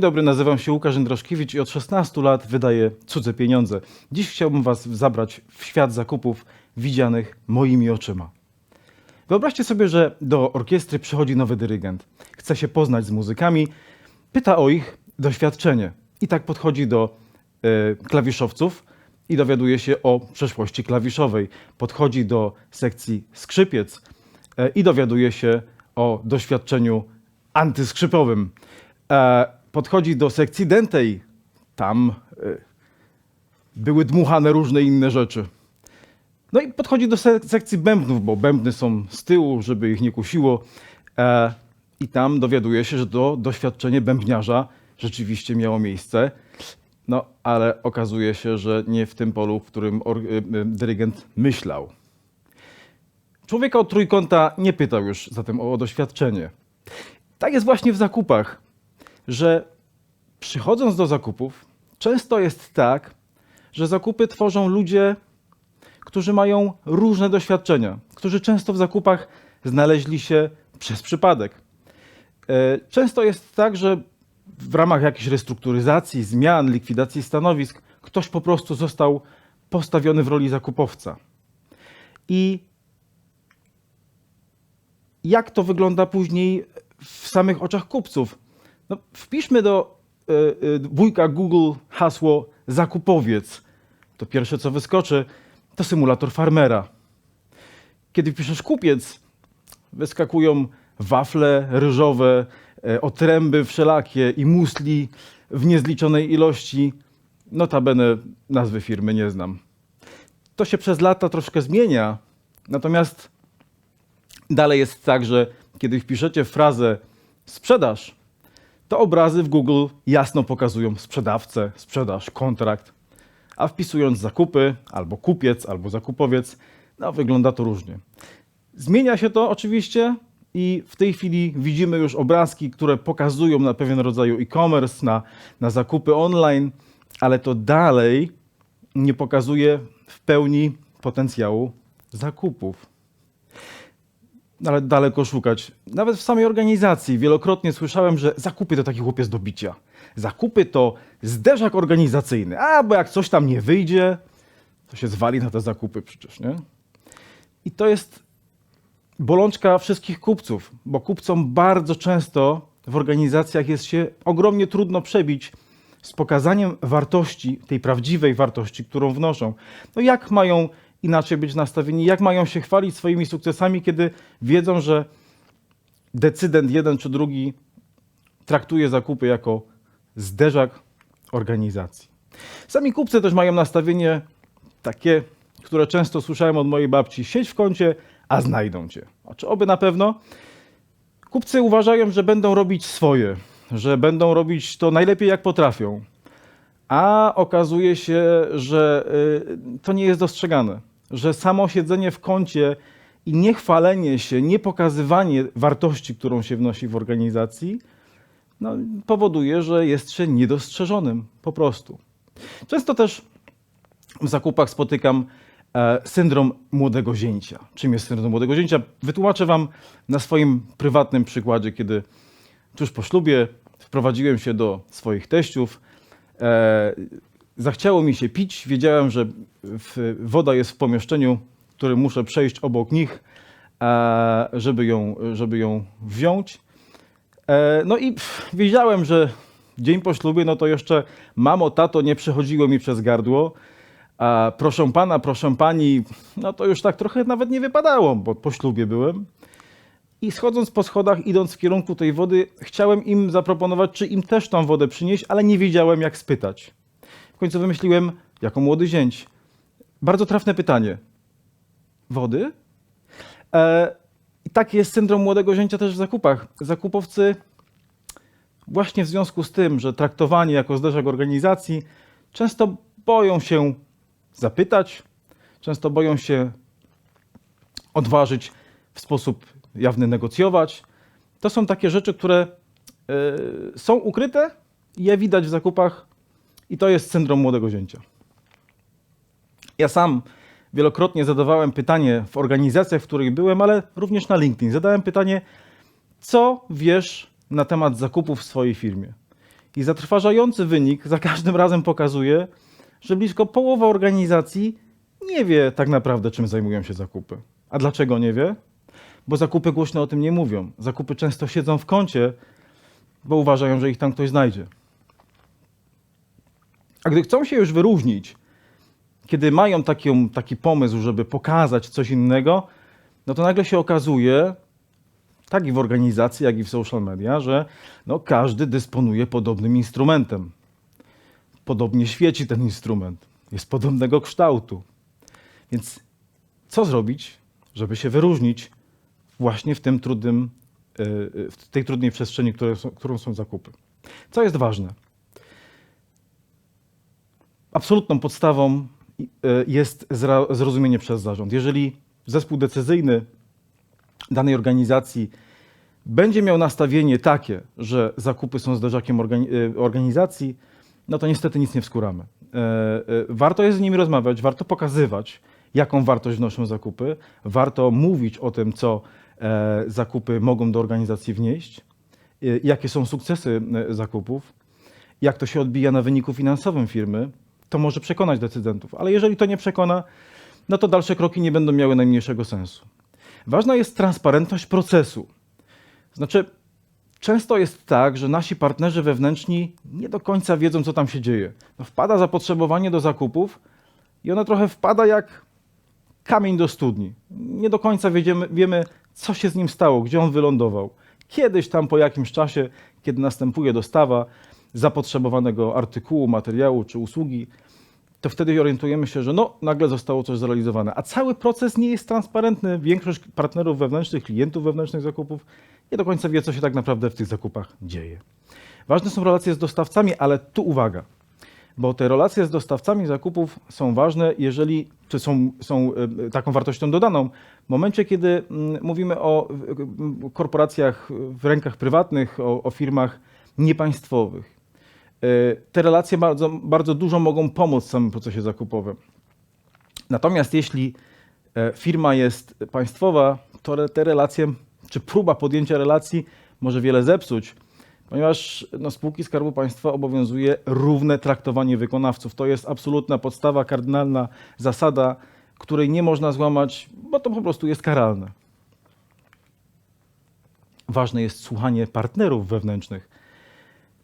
Dzień dobry, nazywam się Łukasz Jędraszkiewicz i od 16 lat wydaję cudze pieniądze. Dziś chciałbym Was zabrać w świat zakupów widzianych moimi oczyma. Wyobraźcie sobie, że do orkiestry przychodzi nowy dyrygent. Chce się poznać z muzykami, pyta o ich doświadczenie. I tak podchodzi do e, klawiszowców i dowiaduje się o przeszłości klawiszowej. Podchodzi do sekcji skrzypiec e, i dowiaduje się o doświadczeniu antyskrzypowym. E, podchodzi do sekcji dentej. Tam e, były dmuchane różne inne rzeczy. No i podchodzi do sek- sekcji bębnów, bo bębny są z tyłu, żeby ich nie kusiło. E, I tam dowiaduje się, że to doświadczenie bębniarza rzeczywiście miało miejsce. No, ale okazuje się, że nie w tym polu, w którym y, y, dyrygent myślał. Człowieka od trójkąta nie pytał już zatem o doświadczenie. Tak jest właśnie w zakupach, że przychodząc do zakupów, często jest tak, że zakupy tworzą ludzie, którzy mają różne doświadczenia, którzy często w zakupach znaleźli się przez przypadek. E, Często jest tak, że w ramach jakiejś restrukturyzacji, zmian, likwidacji stanowisk, ktoś po prostu został postawiony w roli zakupowca. I jak to wygląda później w samych oczach kupców? No, wpiszmy do e, e, wujka Google hasło zakupowiec. To pierwsze, co wyskoczy, to symulator farmera. Kiedy piszesz kupiec, wyskakują wafle ryżowe, e, otręby wszelakie i musli w niezliczonej ilości. Notabene nazwy firmy nie znam. To się przez lata troszkę zmienia, natomiast dalej jest tak, że kiedy wpiszecie frazę sprzedaż, to obrazy w Google jasno pokazują sprzedawcę, sprzedaż, kontrakt, a wpisując zakupy, albo kupiec, albo zakupowiec, no wygląda to różnie. Zmienia się to oczywiście i w tej chwili widzimy już obrazki, które pokazują na pewien rodzaj e-commerce, na, na zakupy online, ale to dalej nie pokazuje w pełni potencjału zakupów ale daleko szukać. Nawet w samej organizacji wielokrotnie słyszałem, że zakupy to taki chłopiec do bicia. Zakupy to zderzak organizacyjny. A, bo jak coś tam nie wyjdzie, to się zwali na te zakupy przecież, nie? I to jest bolączka wszystkich kupców, bo kupcom bardzo często w organizacjach jest się ogromnie trudno przebić z pokazaniem wartości, tej prawdziwej wartości, którą wnoszą. No jak mają inaczej być nastawieni, jak mają się chwalić swoimi sukcesami, kiedy wiedzą, że decydent jeden czy drugi traktuje zakupy jako zderzak organizacji. Sami kupcy też mają nastawienie takie, które często słyszałem od mojej babci: siedź w kącie, a znajdą cię. A czy oby na pewno? Kupcy uważają, że będą robić swoje, że będą robić to najlepiej jak potrafią. A okazuje się, że y, to nie jest dostrzegane, że samo siedzenie w kącie i niechwalenie się, nie pokazywanie wartości, którą się wnosi w organizacji, no, powoduje, że jest się niedostrzeżonym po prostu. Często też w zakupach spotykam e, syndrom młodego zięcia. Czym jest syndrom młodego zięcia? Wytłumaczę Wam na swoim prywatnym przykładzie, kiedy tuż po ślubie wprowadziłem się do swoich teściów. Zachciało mi się pić. Wiedziałem, że woda jest w pomieszczeniu, w którym muszę przejść obok nich, e, żeby, ją, żeby ją wziąć. E, no i wiedziałem, że dzień po ślubie, no to jeszcze mamo, tato nie przechodziło mi przez gardło. A proszę pana, proszę pani, no to już tak trochę nawet nie wypadało, bo po ślubie byłem. I schodząc po schodach, idąc w kierunku tej wody, chciałem im zaproponować, czy im też tą wodę przynieść, ale nie wiedziałem, jak spytać. Końcu wymyśliłem, jako młody zięć. Bardzo trafne pytanie. Wody? E, I taki jest syndrom młodego zięcia też w zakupach. Zakupowcy właśnie w związku z tym, że traktowani jako zderzak organizacji, często boją się zapytać, często boją się odważyć w sposób jawny negocjować. To są takie rzeczy, które y, są ukryte i je widać w zakupach i to jest syndrom młodego zięcia. Ja sam wielokrotnie zadawałem pytanie w organizacjach, w których byłem, ale również na LinkedIn. Zadałem pytanie, co wiesz na temat zakupów w swojej firmie? I zatrważający wynik za każdym razem pokazuje, że blisko połowa organizacji nie wie tak naprawdę, czym zajmują się zakupy. A dlaczego nie wie? Bo zakupy głośno o tym nie mówią. Zakupy często siedzą w kącie, bo uważają, że ich tam ktoś znajdzie. A gdy chcą się już wyróżnić, kiedy mają taki, taki pomysł, żeby pokazać coś innego, no to nagle się okazuje, tak i w organizacji, jak i w social media, że no, każdy dysponuje podobnym instrumentem. Podobnie świeci ten instrument, jest podobnego kształtu. Więc co zrobić, żeby się wyróżnić właśnie w tym trudnym, e, w tej trudnej przestrzeni, którą są zakupy? Co jest ważne? Absolutną podstawą e, jest zrozumienie przez zarząd. Jeżeli zespół decyzyjny danej organizacji będzie miał nastawienie takie, że zakupy są zderzakiem e, organizacji, no to niestety nic nie wskuramy. E, Warto jest z nimi rozmawiać, warto pokazywać, jaką wartość wnoszą zakupy, warto mówić o tym, co zakupy mogą do organizacji wnieść, jakie są sukcesy zakupów, jak to się odbija na wyniku finansowym firmy, to może przekonać decydentów. Ale jeżeli to nie przekona, no to dalsze kroki nie będą miały najmniejszego sensu. Ważna jest transparentność procesu. Znaczy, często jest tak, że nasi partnerzy wewnętrzni nie do końca wiedzą, co tam się dzieje. No, wpada zapotrzebowanie do zakupów i ono trochę wpada jak kamień do studni. Nie do końca wiedziemy, wiemy, co się z nim stało, gdzie on wylądował. Kiedyś tam po jakimś czasie, kiedy następuje dostawa zapotrzebowanego artykułu, materiału czy usługi, to wtedy orientujemy się, że no, nagle zostało coś zrealizowane. A cały proces nie jest transparentny. Większość partnerów wewnętrznych, klientów wewnętrznych zakupów nie do końca wie, co się tak naprawdę w tych zakupach dzieje. Ważne są relacje z dostawcami, ale tu uwaga, bo te relacje z dostawcami zakupów są ważne, jeżeli, czy są, są e, taką wartością dodaną, w momencie, kiedy mm, mówimy o korporacjach w rękach prywatnych, o, o firmach niepaństwowych. E, Te relacje bardzo, bardzo dużo mogą pomóc w samym procesie zakupowym. Natomiast jeśli e, firma jest państwowa, to te relacje, czy próba podjęcia relacji może wiele zepsuć, ponieważ no, spółki Skarbu Państwa obowiązuje równe traktowanie wykonawców. To jest absolutna podstawa, kardynalna zasada, której nie można złamać, bo to po prostu jest karalne. Ważne jest słuchanie partnerów wewnętrznych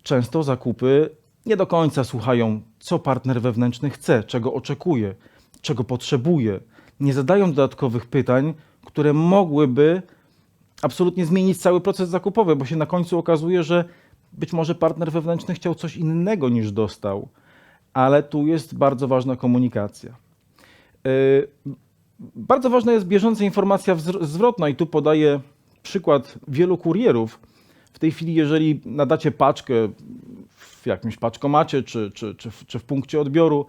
często zakupy nie do końca słuchają, co partner wewnętrzny chce, czego oczekuje, czego potrzebuje. Nie zadają dodatkowych pytań, które mogłyby absolutnie zmienić cały proces zakupowy, bo się na końcu okazuje, że być może partner wewnętrzny chciał coś innego niż dostał, ale tu jest bardzo ważna komunikacja. Yy, Bardzo ważna jest bieżąca informacja zwrotna i tu podaję przykład wielu kurierów. W tej chwili, jeżeli nadacie paczkę w jakimś paczkomacie czy, czy, czy, w, czy w punkcie odbioru,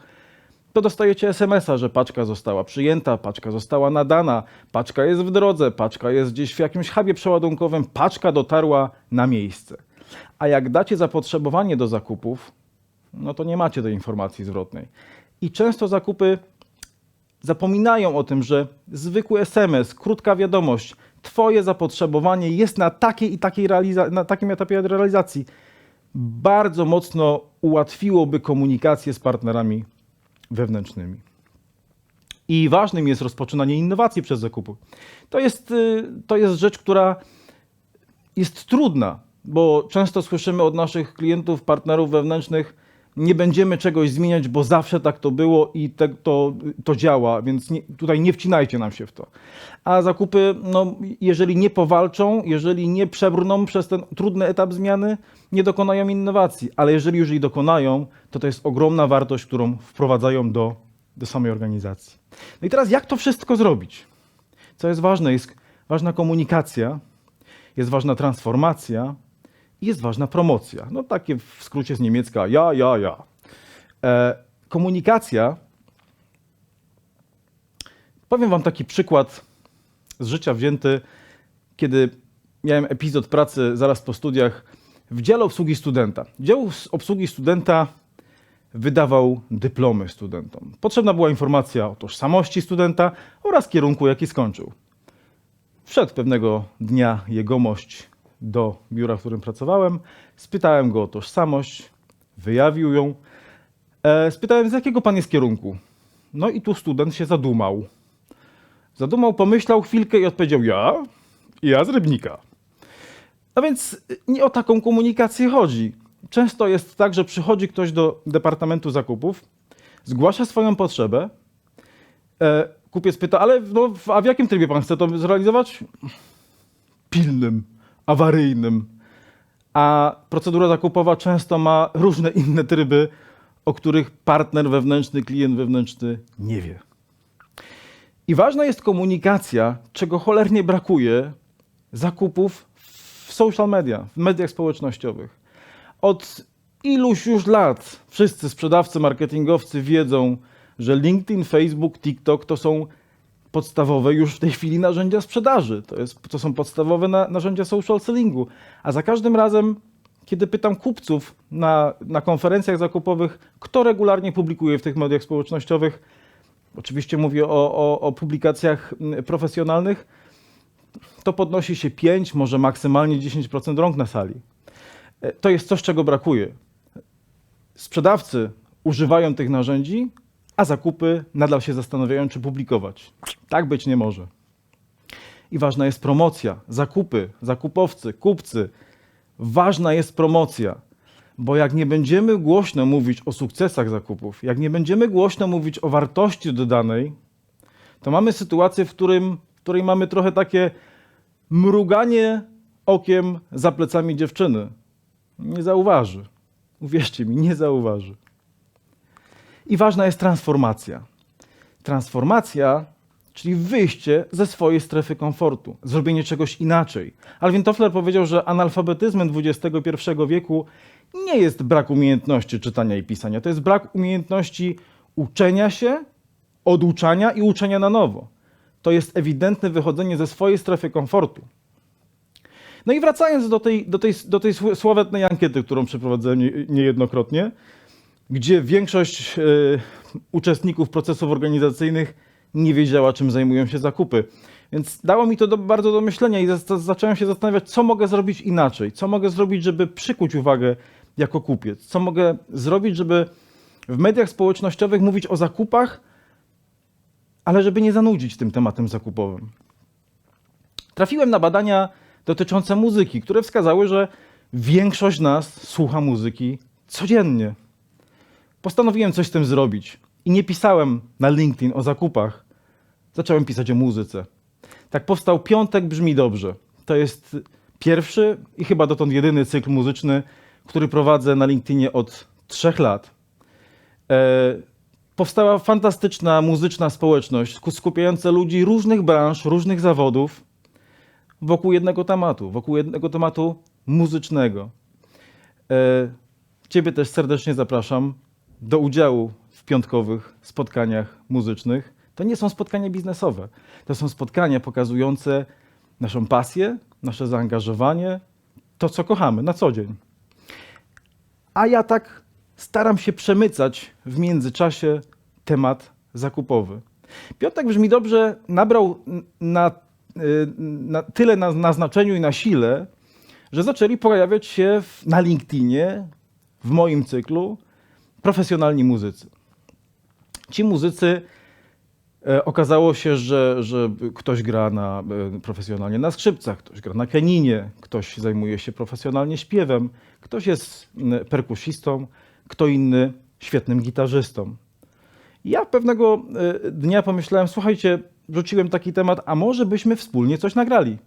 to dostajecie SMS-a, że paczka została przyjęta, paczka została nadana, paczka jest w drodze, paczka jest gdzieś w jakimś hubie przeładunkowym, paczka dotarła na miejsce. A jak dacie zapotrzebowanie do zakupów, no to nie macie tej informacji zwrotnej. I często zakupy zapominają o tym, że zwykły SMS, krótka wiadomość, Twoje zapotrzebowanie jest na takiej i takiej na takim etapie realizacji. Bardzo mocno ułatwiłoby komunikację z partnerami wewnętrznymi. I ważnym jest rozpoczynanie innowacji przez zakupy. To jest, y, to jest rzecz, która jest trudna, bo często słyszymy od naszych klientów, partnerów wewnętrznych, nie będziemy czegoś zmieniać, bo zawsze tak to było i te, to, to działa, więc nie, tutaj nie wcinajcie nam się w to. A zakupy, no, jeżeli nie powalczą, jeżeli nie przebrną przez ten trudny etap zmiany, nie dokonają innowacji, ale jeżeli już jej dokonają, to to jest ogromna wartość, którą wprowadzają do, do samej organizacji. No i teraz jak to wszystko zrobić? Co jest ważne? Jest ważna komunikacja, jest ważna transformacja jest ważna promocja. No takie w skrócie z niemiecka ja, ja, ja. E, komunikacja. Powiem wam taki przykład z życia wzięty, kiedy miałem epizod pracy zaraz po studiach w dziale obsługi studenta. Dział obsługi studenta wydawał dyplomy studentom. Potrzebna była informacja o tożsamości studenta oraz kierunku, jaki skończył. Wszedł pewnego dnia jegomość do biura, w którym pracowałem. Spytałem go o tożsamość, wyjawił ją. E, spytałem, z jakiego pan jest kierunku? No i tu student się zadumał. Zadumał, pomyślał chwilkę i odpowiedział: Ja? Ja z Rybnika. No więc nie o taką komunikację chodzi. Często jest tak, że przychodzi ktoś do Departamentu Zakupów, zgłasza swoją potrzebę, e, kupiec pyta, ale no, a w jakim trybie pan chce to zrealizować? Pilnym, awaryjnym. A procedura zakupowa często ma różne inne tryby, o których partner wewnętrzny, klient wewnętrzny nie wie. I ważna jest komunikacja, czego cholernie brakuje zakupów w social media, w mediach społecznościowych. Od iluś już lat wszyscy sprzedawcy, marketingowcy wiedzą, że LinkedIn, Facebook, TikTok to są podstawowe już w tej chwili narzędzia sprzedaży. To, jest, to są podstawowe na, narzędzia social sellingu. A za każdym razem, kiedy pytam kupców na, na konferencjach zakupowych, kto regularnie publikuje w tych mediach społecznościowych, oczywiście mówię o, o, o publikacjach profesjonalnych, to podnosi się 5, może maksymalnie 10% rąk na sali. E, To jest coś, czego brakuje. Sprzedawcy używają tych narzędzi, a zakupy nadal się zastanawiają, czy publikować. Tak być nie może. I ważna jest promocja, zakupy, zakupowcy, kupcy. Ważna jest promocja, bo jak nie będziemy głośno mówić o sukcesach zakupów, jak nie będziemy głośno mówić o wartości dodanej, to mamy sytuację, w, którym, w której mamy trochę takie mruganie okiem za plecami dziewczyny. Nie zauważy. Uwierzcie mi, nie zauważy. I ważna jest transformacja. Transformacja, czyli wyjście ze swojej strefy komfortu, zrobienie czegoś inaczej. Alvin Toffler powiedział, że analfabetyzmem XXI wieku nie jest brak umiejętności czytania i pisania, to jest brak umiejętności uczenia się, oduczania i uczenia na nowo. To jest ewidentne wychodzenie ze swojej strefy komfortu. No i wracając do tej, do tej, do tej sł- sławetnej ankiety, którą przeprowadzałem nie- niejednokrotnie, gdzie większość e, uczestników procesów organizacyjnych nie wiedziała, czym zajmują się zakupy. Więc dało mi to do, bardzo do myślenia i za- zacząłem się zastanawiać, co mogę zrobić inaczej, co mogę zrobić, żeby przykuć uwagę jako kupiec, co mogę zrobić, żeby w mediach społecznościowych mówić o zakupach, ale żeby nie zanudzić tym tematem zakupowym. Trafiłem na badania dotyczące muzyki, które wskazały, że większość nas słucha muzyki codziennie. Postanowiłem coś z tym zrobić i nie pisałem na LinkedIn o zakupach. Zacząłem pisać o muzyce. Tak powstał Piątek Brzmi Dobrze. To jest pierwszy i chyba dotąd jedyny cykl muzyczny, który prowadzę na LinkedInie od trzech lat. E, powstała fantastyczna muzyczna społeczność sku- skupiająca ludzi różnych branż, różnych zawodów wokół jednego tematu, wokół jednego tematu muzycznego. E, Ciebie też serdecznie zapraszam do udziału w piątkowych spotkaniach muzycznych. To nie są spotkania biznesowe, to są spotkania pokazujące naszą pasję, nasze zaangażowanie, to co kochamy na co dzień. A ja tak staram się przemycać w międzyczasie temat zakupowy. Piątek brzmi dobrze, nabrał na, y, na tyle na, na znaczeniu i na sile, że zaczęli pojawiać się w, na LinkedInie, w moim cyklu, profesjonalni muzycy. Ci muzycy e, okazało się, że, że ktoś gra na, e, profesjonalnie na skrzypcach, ktoś gra na keninie, ktoś zajmuje się profesjonalnie śpiewem, ktoś jest perkusistą, kto inny świetnym gitarzystą. Ja pewnego e, dnia pomyślałem, słuchajcie, rzuciłem taki temat, a może byśmy wspólnie coś nagrali.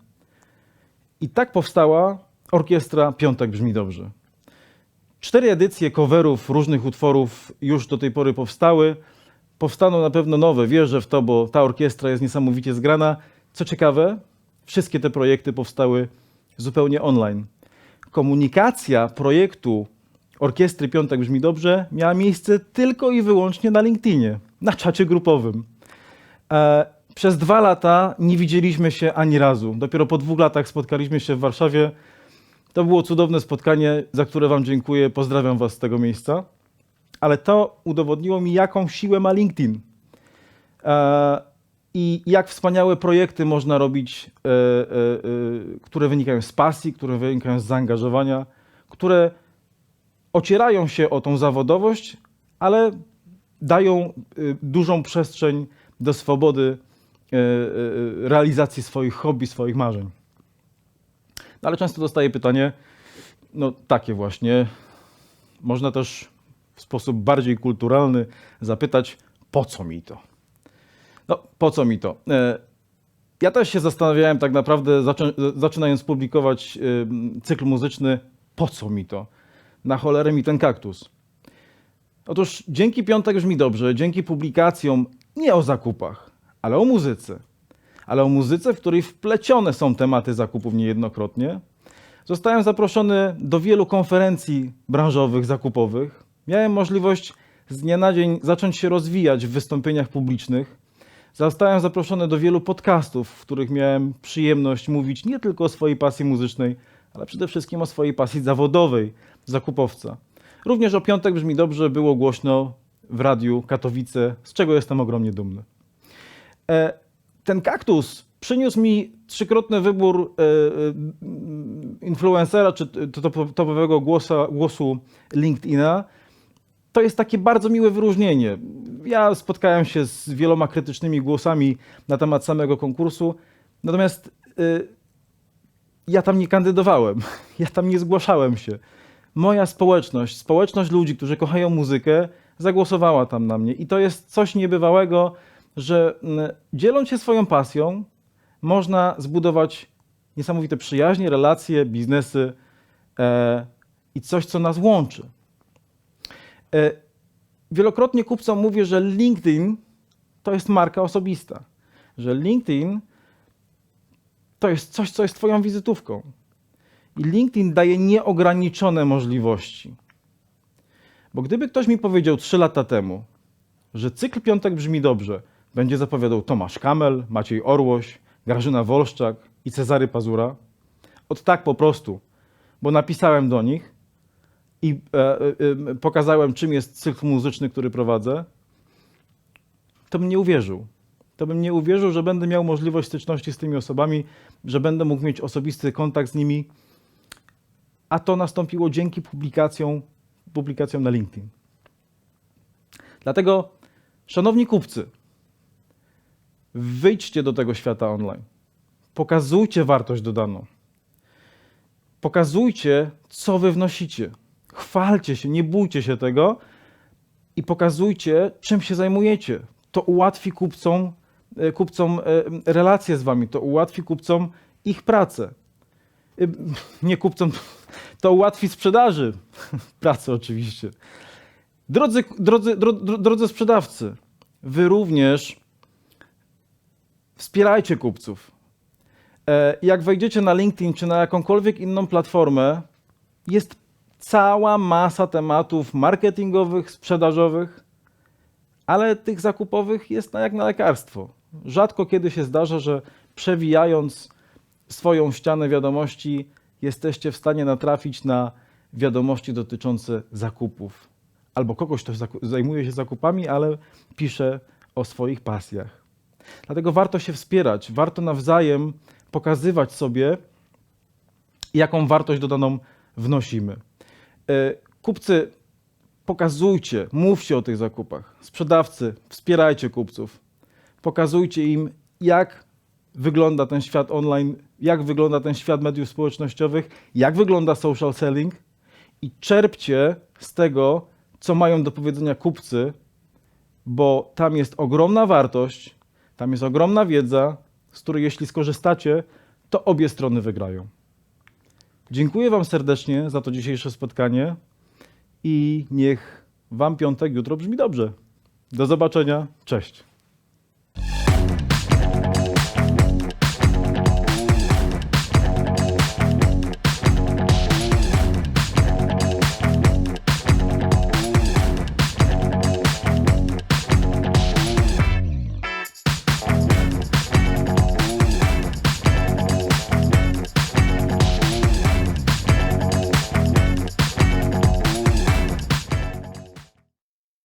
I tak powstała orkiestra Piątek Brzmi Dobrze. Cztery edycje coverów różnych utworów już do tej pory powstały. Powstaną na pewno nowe, wierzę w to, bo ta orkiestra jest niesamowicie zgrana. Co ciekawe, wszystkie te projekty powstały zupełnie online. Komunikacja projektu Orkiestry Piątek Brzmi Dobrze miała miejsce tylko i wyłącznie na LinkedInie, na czacie grupowym. E, przez dwa lata nie widzieliśmy się ani razu. Dopiero po dwóch latach spotkaliśmy się w Warszawie. To było cudowne spotkanie, za które Wam dziękuję. Pozdrawiam Was z tego miejsca. Ale to udowodniło mi, jaką siłę ma LinkedIn. E, i jak wspaniałe projekty można robić, e, e, które wynikają z pasji, które wynikają z zaangażowania, które ocierają się o tą zawodowość, ale dają dużą przestrzeń do swobody realizacji swoich hobby, swoich marzeń. Ale często dostaję pytanie, no takie właśnie, można też w sposób bardziej kulturalny zapytać, po co mi to? No, po co mi to? E, Ja też się zastanawiałem tak naprawdę, zaczynając publikować ym, cykl muzyczny, po co mi to? Na cholerę mi ten kaktus. Otóż dzięki Piątek brzmi dobrze, dzięki publikacjom nie o zakupach, ale o muzyce. Ale o muzyce, w której wplecione są tematy zakupów niejednokrotnie. Zostałem zaproszony do wielu konferencji branżowych, zakupowych. Miałem możliwość z dnia na dzień zacząć się rozwijać w wystąpieniach publicznych. Zostałem zaproszony do wielu podcastów, w których miałem przyjemność mówić nie tylko o swojej pasji muzycznej, ale przede wszystkim o swojej pasji zawodowej, zakupowca. Również o piątek brzmi dobrze, było głośno w radiu Katowice, z czego jestem ogromnie dumny. E, Ten kaktus przyniósł mi trzykrotny wybór e, e, influencera czy top- topowego głosa, głosu LinkedIna. To jest takie bardzo miłe wyróżnienie. Ja spotkałem się z wieloma krytycznymi głosami na temat samego konkursu, natomiast y, ja tam nie kandydowałem, ja tam nie zgłaszałem się. Moja społeczność, społeczność ludzi, którzy kochają muzykę, zagłosowała tam na mnie. I to jest coś niebywałego, że mm, dzieląc się swoją pasją, można zbudować niesamowite przyjaźnie, relacje, biznesy e, i coś, co nas łączy. E, Wielokrotnie kupcom mówię, że LinkedIn to jest marka osobista, że LinkedIn to jest coś, co jest Twoją wizytówką. I LinkedIn daje nieograniczone możliwości. Bo gdyby ktoś mi powiedział 3 lata temu, że cykl piątek brzmi dobrze, będzie zapowiadał Tomasz Kamel, Maciej Orłoś, Grażyna Wolszczak i Cezary Pazura, od tak po prostu, bo napisałem do nich i e, e, e, pokazałem, czym jest cykl muzyczny, który prowadzę, to bym nie uwierzył. To bym nie uwierzył, że będę miał możliwość styczności z tymi osobami, że będę mógł mieć osobisty kontakt z nimi, a to nastąpiło dzięki publikacjom, publikacjom na LinkedIn. Dlatego, szanowni kupcy, wyjdźcie do tego świata online. Pokazujcie wartość dodaną. Pokazujcie, co wy wnosicie. Chwalcie się, nie bójcie się tego i pokazujcie, czym się zajmujecie. To ułatwi kupcom, e, kupcom e, relacje z wami, to ułatwi kupcom ich pracę. E, Nie kupcom, to ułatwi sprzedaży pracę oczywiście. Drodzy, drodzy, dro, dro- drodzy sprzedawcy, wy również wspierajcie kupców. E, Jak wejdziecie na LinkedIn czy na jakąkolwiek inną platformę, jest cała masa tematów marketingowych, sprzedażowych, ale tych zakupowych jest jak na lekarstwo. Rzadko kiedy się zdarza, że przewijając swoją ścianę wiadomości, jesteście w stanie natrafić na wiadomości dotyczące zakupów. Albo kogoś, kto zajmuje się zakupami, ale pisze o swoich pasjach. Dlatego warto się wspierać, warto nawzajem pokazywać sobie, jaką wartość dodaną wnosimy. E, Kupcy, pokazujcie, mówcie o tych zakupach. Sprzedawcy, wspierajcie kupców. Pokazujcie im, jak wygląda ten świat online, jak wygląda ten świat mediów społecznościowych, jak wygląda social selling i czerpcie z tego, co mają do powiedzenia kupcy, bo tam jest ogromna wartość, tam jest ogromna wiedza, z której jeśli skorzystacie, to obie strony wygrają. Dziękuję Wam serdecznie za to dzisiejsze spotkanie i niech Wam piątek jutro brzmi dobrze. Do zobaczenia. Cześć.